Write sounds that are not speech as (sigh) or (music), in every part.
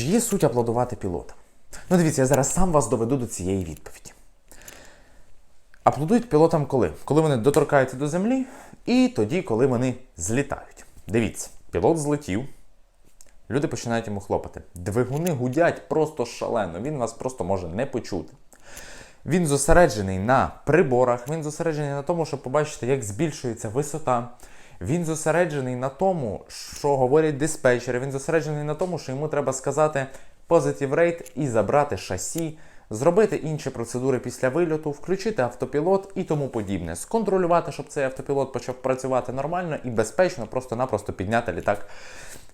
Чи є суть аплодувати пілотам? Ну, дивіться, я зараз сам вас доведу до цієї відповіді. Аплодують пілотам коли? Коли вони доторкаються до землі, і тоді, коли вони злітають. Дивіться, пілот злетів, люди починають йому хлопати. Двигуни гудять просто шалено, він вас просто може не почути. Він зосереджений на приборах, він зосереджений на тому, щоб побачити, як збільшується висота. Він зосереджений на тому, що говорять диспетчери. Він зосереджений на тому, що йому треба сказати positive rate і забрати шасі, зробити інші процедури після вильоту, включити автопілот і тому подібне. Сконтролювати, щоб цей автопілот почав працювати нормально і безпечно, просто-напросто підняти літак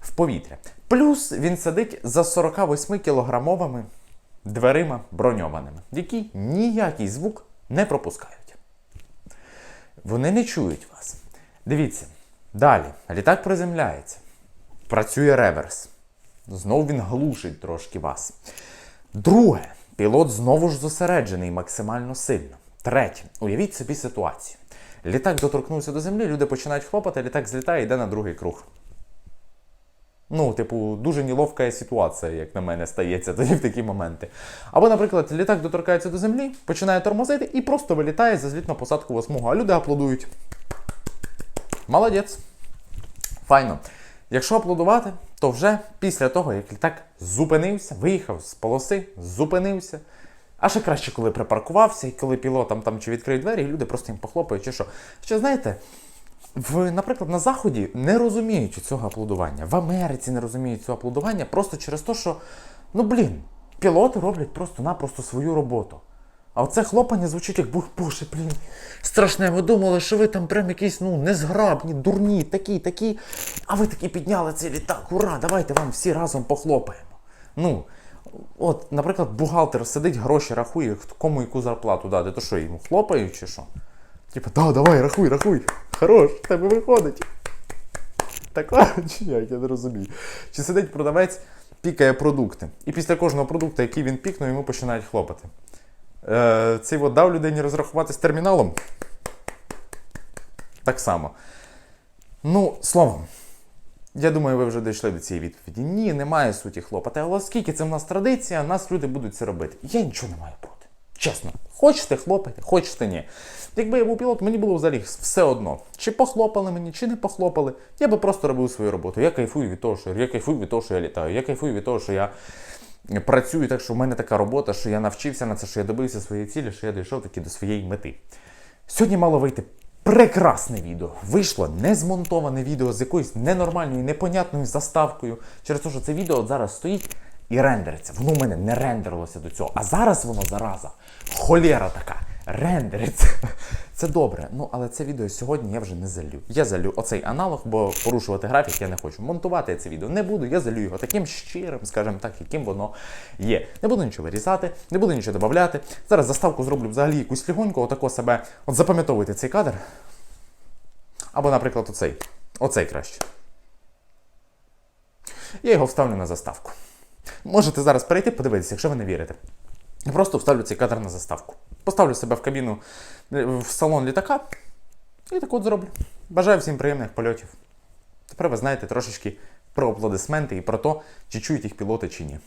в повітря. Плюс він сидить за 48 кілограмовими дверима броньованими, які ніякий звук не пропускають. Вони не чують вас. Дивіться, далі літак приземляється, працює реверс. Знову він глушить трошки вас. Друге, пілот знову ж зосереджений максимально сильно. Третє, уявіть собі ситуацію. Літак доторкнувся до землі, люди починають хлопати, літак злітає йде на другий круг. Ну, типу, дуже неловка ситуація, як на мене, стається тоді в такі моменти. Або, наприклад, літак доторкається до землі, починає тормозити і просто вилітає за злітно-посадкову смугу, а люди аплодують. Молодець. Файно. Якщо аплодувати, то вже після того, як літак зупинився, виїхав з полоси, зупинився. А ще краще, коли припаркувався, і коли пілотам там чи відкриють двері, і люди просто їм похлопають, чи що. Що знаєте, в, наприклад, на Заході не розуміють цього аплодування. В Америці не розуміють цього аплодування просто через те, що, ну блін, пілоти роблять просто-напросто свою роботу. А оце хлопання звучить як бух, боже, блін, страшне. Ми думали, що ви там прям якісь ну, незграбні, дурні, такі, такі. А ви таки підняли цей літак. Ура! Давайте вам всі разом похлопаємо. Ну, от, наприклад, бухгалтер сидить, гроші рахує, кому яку зарплату дати, то що, йому хлопають чи що? Типа, да, давай, рахуй, рахуй. Хорош, в тебе виходить. Так, (laughs) чи як, я не розумію. Чи сидить продавець, пікає продукти. І після кожного продукту, який він пікнув, йому починають хлопати. Е, цей от дав людині розрахуватись терміналом. Так само. Ну, словом, я думаю, ви вже дійшли до цієї відповіді. Ні, немає суті хлопати. Але оскільки це в нас традиція, нас люди будуть це робити. Я нічого не маю проти. Чесно, хочете хлопайте, хочете ні. Якби я був пілот, мені було взагалі все одно. Чи похлопали мені, чи не похлопали, я би просто робив свою роботу. Я кайфую від того, що я кайфую від того, що я літаю. Я кайфую від того, що я працюю так, що в мене така робота, що я навчився на це, що я добився своєї цілі, що я дійшов таки до своєї мети. Сьогодні мало вийти прекрасне відео. Вийшло незмонтоване відео з якоюсь ненормальною, непонятною заставкою. Через те, що це відео от зараз стоїть і рендериться. Воно в мене не рендерилося до цього. А зараз воно зараза. Холєра така. Рендериться. Це добре. Ну, але це відео сьогодні я вже не залю. Я залю оцей аналог, бо порушувати графік я не хочу. Монтувати я це відео не буду, я залю його таким щирим, скажімо так, яким воно є. Не буду нічого вирізати, не буду нічого додавати. Зараз заставку зроблю взагалі якусь лігоньку, отако себе. От запам'ятовуйте цей кадр. Або, наприклад, оцей. Оцей краще. Я його вставлю на заставку. Можете зараз перейти, подивитися, якщо ви не вірите. Я просто вставлю цей кадр на заставку. Поставлю себе в кабіну е, в салон літака і так от зроблю. Бажаю всім приємних польотів. Тепер ви знаєте трошечки про аплодисменти і про те, чи чують їх пілоти чи ні.